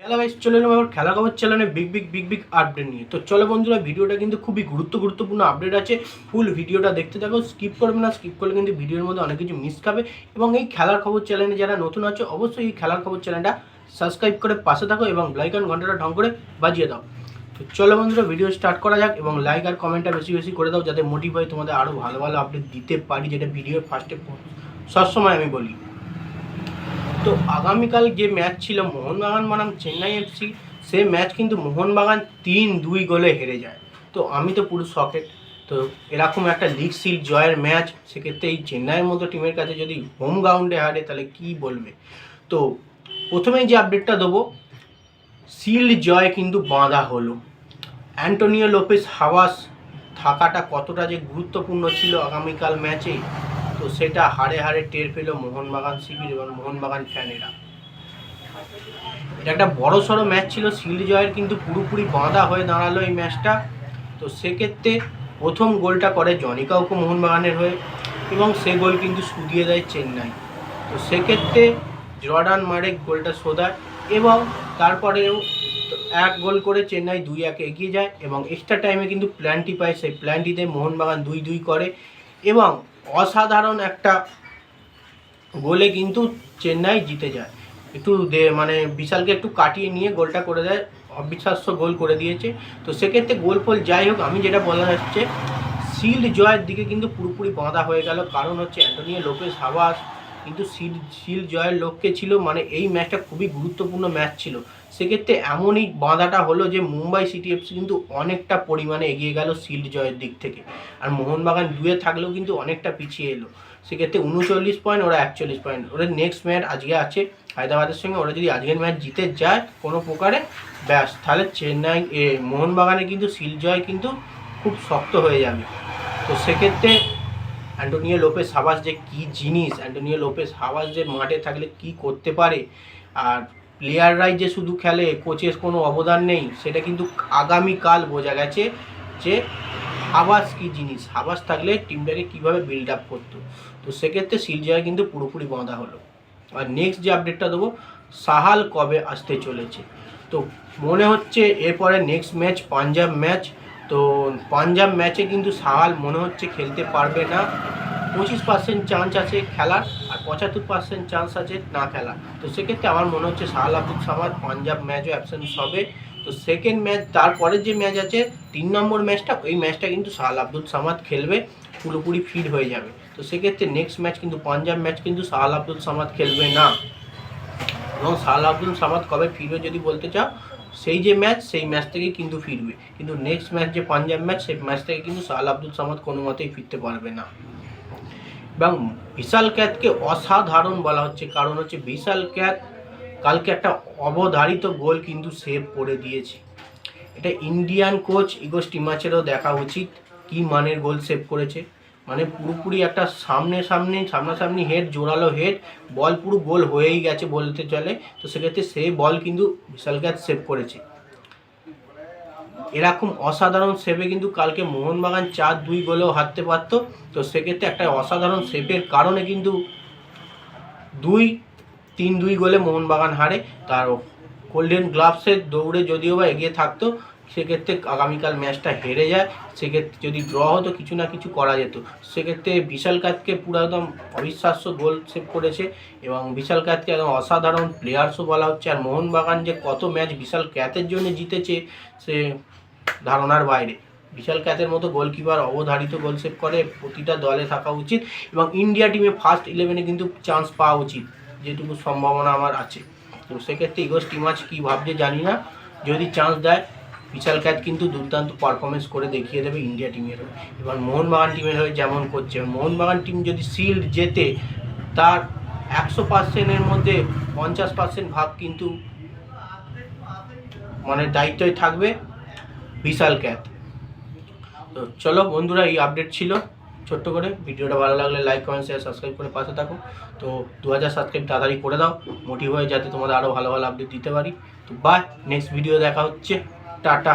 Hello guys চলে এলাম আবার খেলা খবর চ্যানেলে big big big big update নিয়ে। তো চলো বন্ধুরা, ভিডিওটা কিন্তু খুবই গুরুত্ব, গুরুত্বপূর্ণ আপডেট আছে। ফুল ভিডিওটা দেখতে থাকো স্কিপ করবে না স্কিপ করলে কিন্তু ভিডিওর মধ্যে অনেক কিছু মিস খাবে। এবং এই খেলার খবর চ্যানেলে যারা নতুন আছে, অবশ্যই এই খেলার খবর চ্যানেলটা সাবস্ক্রাইব করে পাশে থাকো এবং লাইক অন ঘন্টাটা ঢং করে বাজিয়ে দাও। তো চলো বন্ধুরা ভিডিও স্টার্ট করা যাক এবং লাইক আর কমেন্টটা বেশি বেশি করে দাও, যাতে মোটিভ হয় তোমাদের আরও ভালো ভালো আপডেট দিতে পারি, যেটা ভিডিওর ফার্স্টে সবসময় আমি বলি। তো আগামীকাল যে ম্যাচ ছিল মোহনবাগান বনাম চেন্নাই এফসি সে ম্যাচ কিন্তু মোহনবাগান তিন দুই গোলে হেরে যায়। তো আমি তো পুরো সকেট তো এরকম একটা লিগ সিল জয়ের ম্যাচ, সেক্ষেত্রে এই চেন্নাইয়ের মতো টিমের কাছে যদি হোম গ্রাউন্ডে হারে, তাহলে কি বলবে? তো প্রথমেই যে আপডেটটা দেবো সিল জয় কিন্তু বাঁধা হলো। অ্যান্টোনিও লোপেস হাওয়াস থাকাটা কতটা যে গুরুত্বপূর্ণ ছিল আগামীকাল ম্যাচে তো সেটা হারে হারে টের পেল মোহনবাগান শিবির এবং মোহনবাগান ফ্যানেরা। একটা বড় সড়ো ম্যাচ ছিল শিল্ড জয়ের কিন্তু পুরোপুরি বাঁধা হয়ে দাঁড়াল এই ম্যাচটা। তো সেক্ষেত্রে প্রথম গোলটা করে জনি কাউকে মোহনবাগানের হয়ে এবং সে গোল কিন্তু শুধিয়ে দেয় চেন্নাই। তো সেক্ষেত্রে জর্ডান মারেক গোলটা শোধায় এবং তারপরেও এক গোল করে চেন্নাই দুই একে এগিয়ে যায় এবং এক্সট্রা টাইমে কিন্তু প্ল্যানটি পায়। সেই প্ল্যানটিতে মোহনবাগান দুই দুই করে এবং অসাধারণ একটা গোলে কিন্তু চেন্নাই জিতে যায়। একটু দে মানে বিশালকে একটু কাটিয়ে নিয়ে গোলটা করে দেয়, অবিশ্বাস্য গোল করে দিয়েছে। তো সেক্ষেত্রে গোল ফোল যাই হোক, আমি যেটা বলা যাচ্ছে শিল্ড জয়ের দিকে কিন্তু পুরোপুরি বাঁধা হয়ে গেল। কারণ হচ্ছে অ্যান্টোনিও লোপেস হাওয়াস কিন্তু শিল্ড শিল্ড জয়ের লক্ষ্যে ছিল মানে এই ম্যাচটা খুবই গুরুত্বপূর্ণ ম্যাচ ছিল। সেক্ষেত্রে এমনই বাঁধাটা হলো যে মুম্বাই সিটি এফসি কিন্তু অনেকটা পরিমাণে এগিয়ে গেল শিল্ড জয়ের দিক থেকে। আর মোহনবাগান দুয়ে থাকলেও কিন্তু অনেকটা পিছিয়ে এলো। সেক্ষেত্রে উনচল্লিশ পয়েন্ট ওরা একচল্লিশ পয়েন্ট ওদের নেক্সট ম্যাচ আজকে আছে। হায়দ্রাবাদের সঙ্গে ওরা যদি আজকের ম্যাচ জিতে যায় কোনো প্রকারে, ব্যাস। তাহলে চেন্নাই মোহনবাগানে কিন্তু শিল জয় কিন্তু খুব শক্ত হয়ে যাবে। তো সেক্ষেত্রে অ্যান্টোনিও লোপেস হাওয়াস যে কী জিনিস, অ্যান্টোনিও লোপেস হাওয়াস যে মাঠে থাকলে কি করতে পারে? আর প্লেয়াররাই যে শুধু খেলে, কোচের কোনো অবদান নেই, সেটা কিন্তু আগামীকাল বোঝা গেছে যে হাবাস কি জিনিস হাবাস থাকলে টিমটাকে কীভাবে বিল্ড আপ করতো। তো সেক্ষেত্রে সিলজার কিন্তু পুরোপুরি বাঁধা হলো। আর নেক্সট যে আপডেটটা দেবো, সাহাল কবে আসতে চলেছে? তো মনে হচ্ছে এরপরে নেক্সট ম্যাচ পাঞ্জাব ম্যাচ তো পাঞ্জাব ম্যাচে কিন্তু সাহাল মনে হচ্ছে খেলতে পারবে না। পঁচিশ পার্সেন্ট চান্স আছে খেলার আর পঁচাত্তর পার্সেন্ট চান্স আছে না খেলা তো সেক্ষেত্রে আমার মনে হচ্ছে সাহাল, আব্দুল সামাদ পাঞ্জাব ম্যাচও অ্যাবসেন্স হবে। তো সেকেন্ড ম্যাচ তারপরের যে ম্যাচ আছে, তিন নম্বর ম্যাচটা ওই ম্যাচটা কিন্তু সাহাল, আব্দুল সামাদ খেলবে, পুরোপুরি ফিট হয়ে যাবে। তো সেক্ষেত্রে নেক্সট ম্যাচ কিন্তু, পাঞ্জাব ম্যাচ কিন্তু সাহাল, আব্দুল সামাদ খেলবে না। এবং সাহাল, আব্দুল সামাদ কবে ফিরবে যদি বলতে চাও সেই যে ম্যাচ সেই ম্যাচ থেকেই কিন্তু ফিরবে। কিন্তু নেক্সট ম্যাচ যে পাঞ্জাব ম্যাচ সেই ম্যাচ থেকে কিন্তু সাহাল আব্দুল সামাদ কোনো মতেই ফিরতে পারবে না। এবং বিশাল ক্যাথকে অসাধারণ বলা হচ্ছে, কারণ হচ্ছে বিশাল ক্যাথ কালকে একটা অবধারিত গোল কিন্তু সেভ করে দিয়েছে। এটা ইন্ডিয়ান কোচ ইগোস টিমাচেরও দেখা উচিত, কি মানের গোল সেভ করেছে। মানে পুরোপুরি একটা সামনে সামনে, সামনাসামনি হেড জোরালো হেড বল পুরো গোল হয়েই গেছে বলতে চলে। তো সেক্ষেত্রে সে বল কিন্তু বিশাল ক্যাচ সেভ করেছে। এরকম অসাধারণ সেভে কিন্তু কালকে মোহনবাগান চার দুই গোলেও হারতে পারতো। তো সেক্ষেত্রে একটা অসাধারণ সেভের কারণে কিন্তু দুই, তিন দুই গোলে মোহনবাগান হারে। তার গোল্ডেন গ্লাভসের দৌড়ে যদিও বা এগিয়ে থাকতো, সেক্ষেত্রে আগামীকাল ম্যাচটা হেরে যায়, সেক্ষেত্রে যদি ড্র হতো, কিছু না কিছু করা যেত। সেক্ষেত্রে বিশাল কাতকে পুরো একদম অবিশ্বাস্য গোল সেভ করেছে এবং বিশাল কাতকে একদম অসাধারণ প্লেয়ার্সও বলা হচ্ছে। আর মোহনবাগান যে কত ম্যাচ বিশাল ক্যাতের জন্য জিতেছে, সে ধারণার বাইরে। বিশাল ক্যাতের মতো গোলকিপার অবধারিত গোল সেভ করে, প্রতিটা দলে থাকা উচিত এবং ইন্ডিয়া টিমে ফার্স্ট ইলেভেনে কিন্তু চান্স পাওয়া উচিত, যেটুকু সম্ভাবনা আমার আছে। তো সেক্ষেত্রে ইগোস টিম আজ কী ভাবছে জানি না। যদি চান্স দেয়, বিশাল ক্যাত কিন্তু দুর্দান্ত পারফরমেন্স করে দেখিয়ে দেবে ইন্ডিয়া টিমের হয়ে। এবার মোহনবাগান টিমের হয়ে যেমন করছে। মোহনবাগান টিম যদি শিল্ড জেতে, তার একশো পার্সেন্টের মধ্যে পঞ্চাশ পার্সেন্ট ভাগ কিন্তু মানে দায়িত্বই থাকবে বিশাল ক্যাত তো চলো বন্ধুরা, এই আপডেট ছিল। ছোট্ট করে। ভিডিওটা ভালো লাগলে লাইক কমেন্ট শেয়ার সাবস্ক্রাইব করে পাশে থাকো। তো দু হাজার সাবস্ক্রাইব তাড়াতাড়ি করে দাও। মোটিভ হয়ে যাতে তোমাদের আরও ভালো ভালো আপডেট দিতে পারি। তো বাই নেক্সট ভিডিও দেখা হচ্ছে। টাটা।